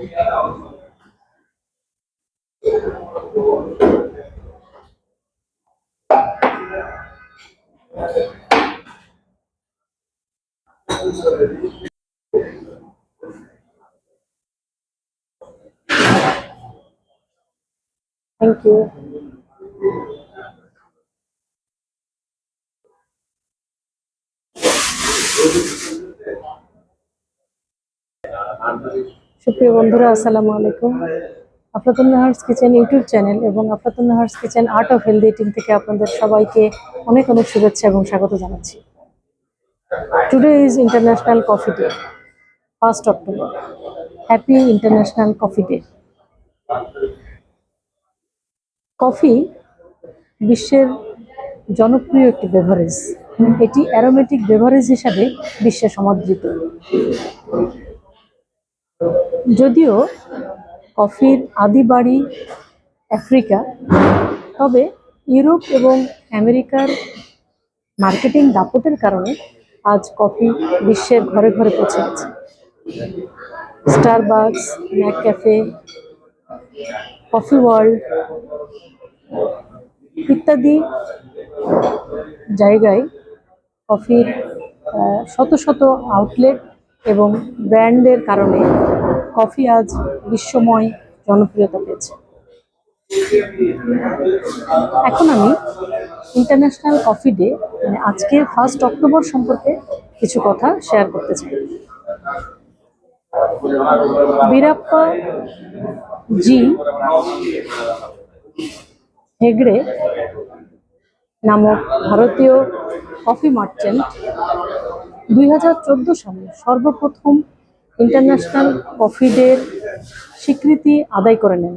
Yeah. Thank you সুপ্রিয় বন্ধুরা আসসালামু আলাইকুম Aflatul Nahar's kitchen YouTube channel এবং Aflatul Nahar's kitchen art of healthy eating থেকে আপনাদের সবাইকে অনেক অনেক শুভেচ্ছা এবং স্বাগত জানাচ্ছি। Today is international coffee day first October happy international coffee day coffee বিশ্বের জনপ্রিয় একটি বেভারেজ এটি অ্যারোমেটিক বেভারেজ হিসাবে বিশ্বে সমাদৃত। যদিও কফির আদি বাড়ি আফ্রিকা। তবে ইউরোপ এবং আমেরিকার মার্কেটিং দাপটের কারণে আজ কফি বিশ্বের ঘরে ঘরে পৌঁছে গেছে। Starbucks, Mac cafe, coffee world ইত্যাদি জায়গায় কফির শত শত আউটলেট এবং ব্র্যান্ডের কারণে কফি আজ বিশ্বময় জনপ্রিয়তা পেয়েছে। এখন আমি ইন্টারন্যাশনাল কফি ডে মানে আজকে ফার্স্ট অক্টোবর সম্পর্কে কিছু কথা শেয়ার করতে চাই। বীরাপ্পা জি হেগড়ে নামক ভারতীয় কফি মার্চেন্ট দুই হাজার চোদ্দ সালে সর্বপ্রথম ইন্টারন্যাশনাল কফি ডের স্বীকৃতি আদায় করে নেন।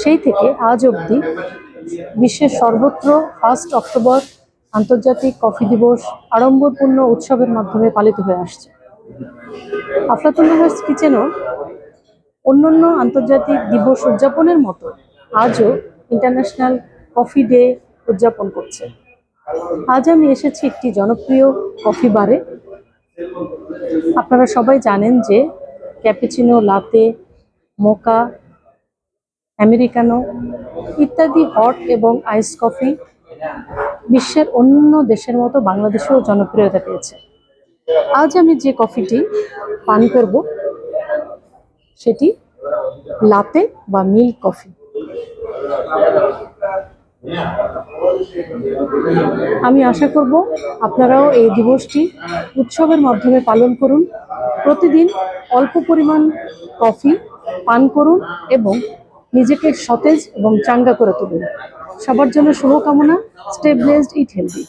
সেই থেকে আজ অবধি বিশ্বের সর্বত্র ফার্স্ট অক্টোবর আন্তর্জাতিক কফি দিবস আড়ম্বরপূর্ণ উৎসবের মাধ্যমে পালিত হয়ে আসছে। আফলাতুল্লাহ কিচেনও অন্যান্য আন্তর্জাতিক দিবস উদযাপনের মতো আজও ইন্টারন্যাশনাল কফি ডে উদযাপন করছে। আজ আমি এসেছি একটি জনপ্রিয় কফি বারে আপনারা সবাই জানেন যে ক্যাপুচিনো, লাতে, মোকা, আমেরিকানো ইত্যাদি হট এবং আইস কফি বিশ্বের অন্য দেশের মতো বাংলাদেশেও জনপ্রিয়তা পেয়েছে। আজ আমি যে কফিটি পান করব, সেটি লাতে বা মিল্ক কফি। আমি আশা করব আপনারাও এই দিবসটি উৎসবের মাধ্যমে পালন করুন। প্রতিদিন অল্প পরিমাণ কফি পান করুন এবং নিজেকে সতেজ এবং চাঙ্গা করে তুলুন। সবার জন্য শুভকামনা। Stay blessed, eat healthy.